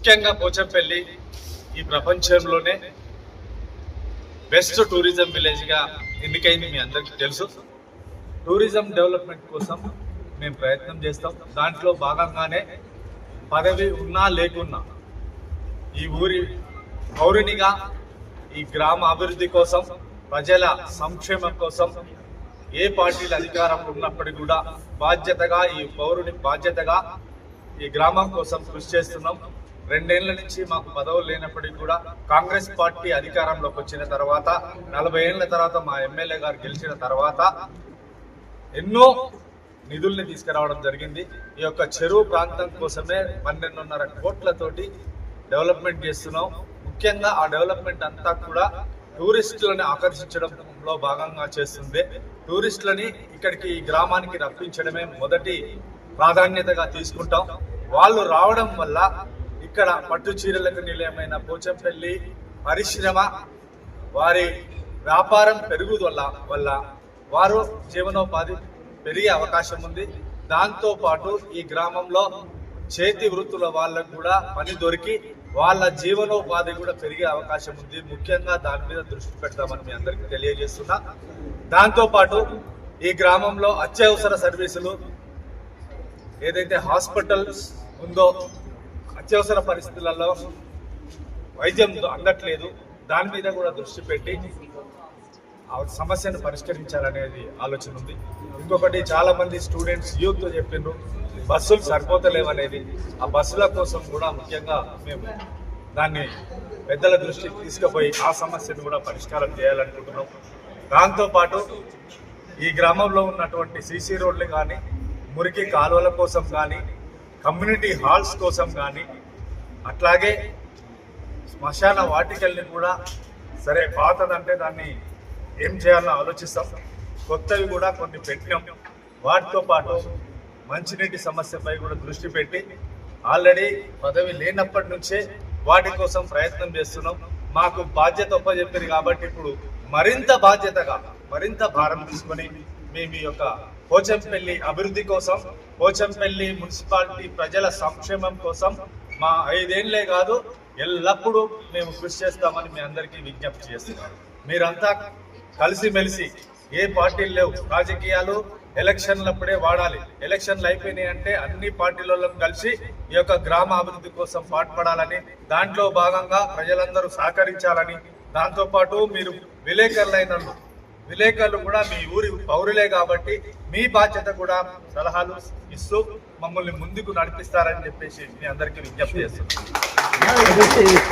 ముఖ్యంగా పోచంపల్లి ఈ ప్రపంచంలోనే బెస్ట్ టూరిజం విలేజ్గా ఎన్నికైంది మీ అందరికీ తెలుసు. టూరిజం డెవలప్మెంట్ కోసం మేము ప్రయత్నం చేస్తాం. దాంట్లో భాగంగానే పదవి ఉన్నా లేకున్నా ఈ ఊరి పౌరునిగా ఈ గ్రామ అభివృద్ధి కోసం ప్రజల సంక్షేమం కోసం ఏ పార్టీలు అధికారం ఉన్నప్పటికీ కూడా బాధ్యతగా ఈ పౌరుని బాధ్యతగా ఈ గ్రామం కోసం కృషి చేస్తున్నాం. రెండేళ్ళ నుంచి మాకు పదవులు లేనప్పటికీ కూడా కాంగ్రెస్ పార్టీ అధికారంలోకి వచ్చిన తర్వాత నలభై ఏళ్ళ తర్వాత మా ఎమ్మెల్యే గారు గెలిచిన తర్వాత ఎన్నో నిధుల్ని తీసుకురావడం జరిగింది. ఈ యొక్క చెరువు ప్రాంతం కోసమే పన్నెండున్నర కోట్లతోటి డెవలప్మెంట్ చేస్తున్నాం. ముఖ్యంగా ఆ డెవలప్మెంట్ అంతా కూడా టూరిస్టులను ఆకర్షించడంలో భాగంగా చేస్తుంది. టూరిస్టులని ఇక్కడికి ఈ గ్రామానికి రప్పించడమే మొదటి ప్రాధాన్యతగా తీసుకుంటాం. వాళ్ళు రావడం వల్ల ఇక్కడ పట్టు చీరలకు నిలయమైన పోచంపల్లి పరిశ్రమ వారి వ్యాపారం పెరుగుదల వల్ల వారు జీవనోపాధి పెరిగే అవకాశం ఉంది. దాంతో పాటు ఈ గ్రామంలో చేతి వృత్తుల వాళ్ళకు కూడా పని దొరికి వాళ్ళ జీవనోపాధి కూడా పెరిగే అవకాశం ఉంది. ముఖ్యంగా దాని మీద దృష్టి పెడతామని మీ అందరికీ తెలియజేస్తున్నా. దాంతోపాటు ఈ గ్రామంలో అత్యవసర సర్వీసులు ఏదైతే హాస్పిటల్స్ ఉందో అత్యవసర పరిస్థితులలో వైద్యం అందట్లేదు. దాని మీద కూడా దృష్టి పెట్టి ఆ సమస్యను పరిష్కరించాలనేది ఆలోచన ఉంది. ఇంకొకటి చాలామంది స్టూడెంట్స్ యూత్ చెప్పిండ్రు బస్సులు సరిపోతలేవనేది. ఆ బస్సుల కోసం కూడా ముఖ్యంగా మేము దాన్ని పెద్దల దృష్టికి తీసుకుపోయి ఆ సమస్యను కూడా పరిష్కారం చేయాలనుకుంటున్నాం. దాంతోపాటు ఈ గ్రామంలో ఉన్నటువంటి సీసీ రోడ్లు కానీ మురికి కాలువల కోసం కానీ కమ్యూనిటీ హాల్స్ కోసం కానీ అట్లాగే శ్మశాన వాటికల్ని కూడా సరే పాతదంటే దాన్ని ఏం చేయాలో ఆలోచిస్తాం. కొత్తవి కూడా కొన్ని పెట్టినాం. వాటితో పాటు మంచినీటి సమస్యపై కూడా దృష్టి పెట్టి ఆల్రెడీ పదవి లేనప్పటి నుంచే వాటి కోసం ప్రయత్నం చేస్తున్నాం. మాకు బాధ్యత ఒప్పచెప్పింది కాబట్టి ఇప్పుడు మరింత బాధ్యతగా మరింత భారం తీసుకొని మేము ఈ యొక్క పోచంపల్లి అభివృద్ధి కోసం పోచంపల్లి మున్సిపాలిటీ ప్రజల సంక్షేమం కోసం మా ఐదేళ్ళే కాదు ఎల్లప్పుడూ మేము కృషి చేస్తామని మీ అందరికీ విజ్ఞప్తి చేస్తున్నాం. మీరంతా కలిసిమెలిసి ఏ పార్టీలు లేవు రాజకీయాలు ఎలక్షన్లప్పుడే వాడాలి. ఎలక్షన్లు అయిపోయినాయి అంటే అన్ని పార్టీలలో కలిసి ఈ యొక్క గ్రామ అభివృద్ధి కోసం పాటుపడాలని దాంట్లో భాగంగా ప్రజలందరూ సహకరించాలని దాంతోపాటు మీరు విలేకరులైన విలేకరులు కూడా మీ ఊరి పౌరులే కాబట్టి మీ బాధ్యత కూడా సలహాలు ఇస్తూ మమ్మల్ని ముందుకు నడిపిస్తారని చెప్పేసి మీ అందరికీ విజ్ఞప్తి చేస్తున్నాను